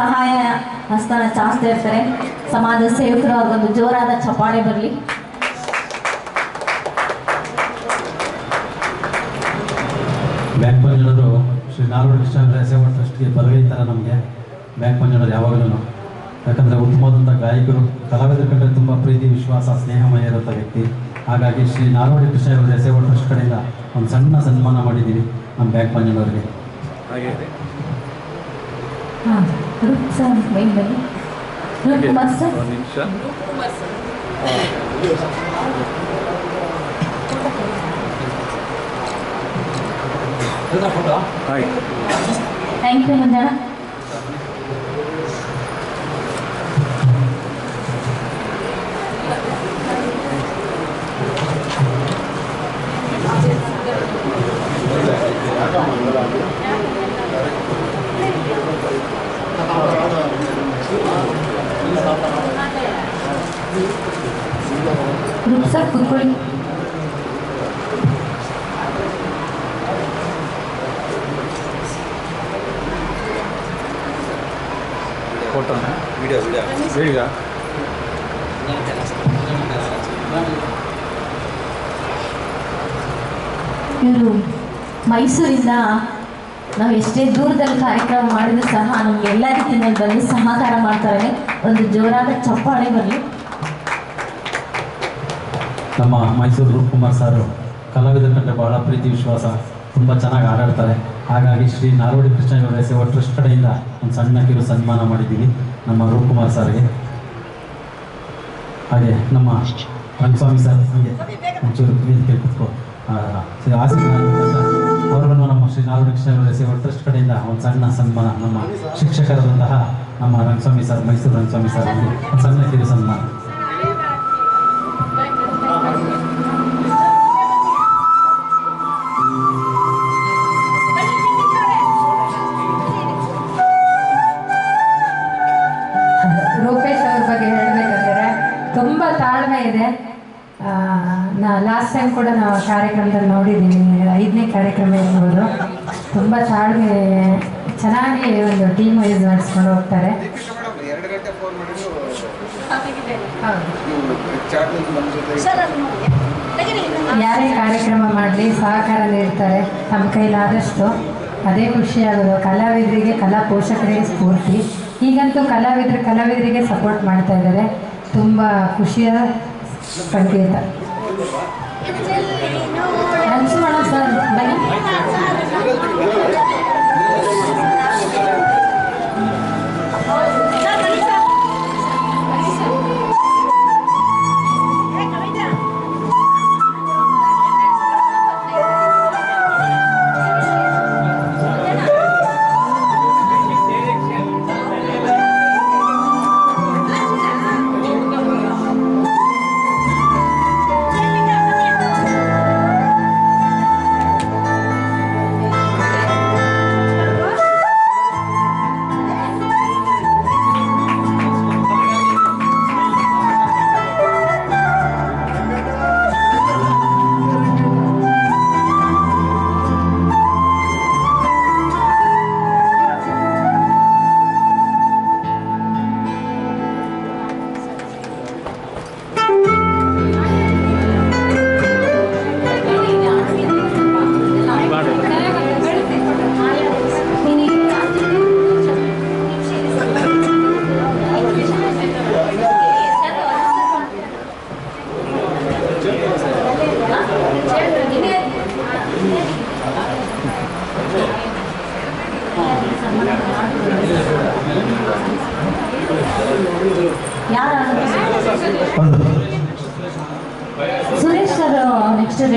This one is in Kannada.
ಸಹಾಯ ಹಸ್ತನ ಚಾಚ್ತಾ ಇರ್ತಾರೆ. ಸಮಾಜ ಸೇವಕರು ಅವ್ರಿಗೊಂದು ಜೋರಾದ ಚಪ್ಪಾಳೆ ಬರಲಿ. ಬ್ಯಾಂಕ್ ಮಂಜುಳರು ಶ್ರೀ ನಾಲ್ವಡಿ ಕೃಷ್ಣ ಸೇವಾ ಟ್ರಸ್ಟ್ಗೆ ಬಲಗೈ ಥರ ನಮಗೆ. ಬ್ಯಾಂಕ್ ಮಂಜುಳರು ಯಾವಾಗಲೂ. ಯಾಕಂದರೆ ಉತ್ತಮವಾದಂಥ ಗಾಯಕರು ಕಲಾವಿದರ ಕಂಡ್ರೆ ತುಂಬ ಪ್ರೀತಿ ವಿಶ್ವಾಸ ಸ್ನೇಹಮಯ ಇರುವಂಥ ವ್ಯಕ್ತಿ. ಹಾಗಾಗಿ ಶ್ರೀ ನಾಲ್ವಡಿ ಕೃಷ್ಣ ಸೇವಾ ಟ್ರಸ್ಟ್ ಕಡೆಯಿಂದ ಒಂದು ಸಣ್ಣ ಸನ್ಮಾನ ಮಾಡಿದ್ದೀವಿ ನಮ್ಮ ಬ್ಯಾಂಕ್ ಮಂಜುಳವರಿಗೆ ಹಾಗೆ ಹಾಂ ಸರ್ ಮೈನ್ ಬನ್ನಿ ಕುಮಾರ್ ಸರ್ ಒಂದು ನಿಮಿಷ ಆಯ್ತು ಸರ್ ಕೂತ್ಕೊಳ್ಳಿ. ಫೋಟೋನ ವಿಡಿಯೋ ವಿಡಿಯೋ ಇವರು ಮೈಸೂರಿಂದ ನಾವು ಎಷ್ಟೇ ದೂರದಲ್ಲಿ ಕಾರ್ಯಕ್ರಮ ಮಾಡಿದ್ರು ಸಹ ನಮ್ಗೆ ಎಲ್ಲ ರೀತಿಯಲ್ಲಿ ಬಂದು ಸಹಕಾರ ಮಾಡ್ತಾರೆ. ಒಂದು ಜೋರಾದ ಚಪ್ಪಾಳೆ ಬರಲಿ. ನಮ್ಮ ಮೈಸೂರು ರೂಪ್ಕುಮಾರ್ ಸರ್, ಕಲಾವಿದರ ಕಂಡ್ರೆ ಬಹಳ ಪ್ರೀತಿ, ವಿಶ್ವಾಸ, ತುಂಬ ಚೆನ್ನಾಗಿ ಆಡಾಡ್ತಾರೆ ಹಾಗಾಗಿ ಶ್ರೀ ನಾರೋಡಿ ಕೃಷ್ಣ ಸೇವಾ ಟ್ರಸ್ಟ್ ಕಡೆಯಿಂದ ಒಂದು ಸಣ್ಣ ಕಿರು ಸನ್ಮಾನ ಮಾಡಿದ್ದೀವಿ ನಮ್ಮ ರೂಪ್ಕುಮಾರ್ ಸರ್ಗೆ. ಹಾಗೆ ನಮ್ಮ ರಂಗಸ್ವಾಮಿ ಸರ್ ಹಾಗೆ ಒಂಚೂರು ವೇದಿಕೆ ಕೂತ್ಕೋ. ಅವರನ್ನು ನಮ್ಮ ಶ್ರೀ ನಾರೋಡಿ ಕೃಷ್ಣ ಸೇವಾ ಟ್ರಸ್ಟ್ ಕಡೆಯಿಂದ ಒಂದು ಸಣ್ಣ ಸನ್ಮಾನ ನಮ್ಮ ಶಿಕ್ಷಕರಾದಂತಹ ನಮ್ಮ ರಂಗಸ್ವಾಮಿ ಸರ್, ಮೈಸೂರು ರಂಗಸ್ವಾಮಿ ಸರ್ ಒಂದು ಸಣ್ಣ ಕಿರು ಸನ್ಮಾನ. ತುಂಬ ತಾಳ್ಮೆ ಇದೆ. ನಾ ಲಾಸ್ಟ್ ಟೈಮ್ ಕೂಡ ನಾವು ಕಾರ್ಯಕ್ರಮದಲ್ಲಿ ನೋಡಿದ್ದೀನಿ ಐದನೇ ಕಾರ್ಯಕ್ರಮ ಇರ್ಬೋದು. ತುಂಬ ತಾಳ್ಮೆ, ಚೆನ್ನಾಗಿ ಒಂದು ಟೀಮ್ ವೈಸ್ ನಡೆಸ್ಕೊಂಡು ಹೋಗ್ತಾರೆ. ಯಾರೇ ಕಾರ್ಯಕ್ರಮ ಮಾಡಲಿ, ಸಹಕಾರ ನೀಡ್ತಾರೆ ನಮ್ಮ ಕೈಲಾದಷ್ಟು ಅದೇ ಖುಷಿಯಾಗೋದು ಕಲಾವಿದರಿಗೆ, ಕಲಾ ಪೋಷಕರಿಗೆ ಸ್ಫೂರ್ತಿ. ಈಗಂತೂ ಕಲಾವಿದರು, ಕಲಾವಿದರಿಗೆ ಸಪೋರ್ಟ್ ಮಾಡ್ತಾ ಇದ್ದಾರೆ. ತುಂಬ ಖುಷಿಯ ಸಂಕೇತ. ಸರ್ ಬನ್ನಿ. それしたら、ネクス。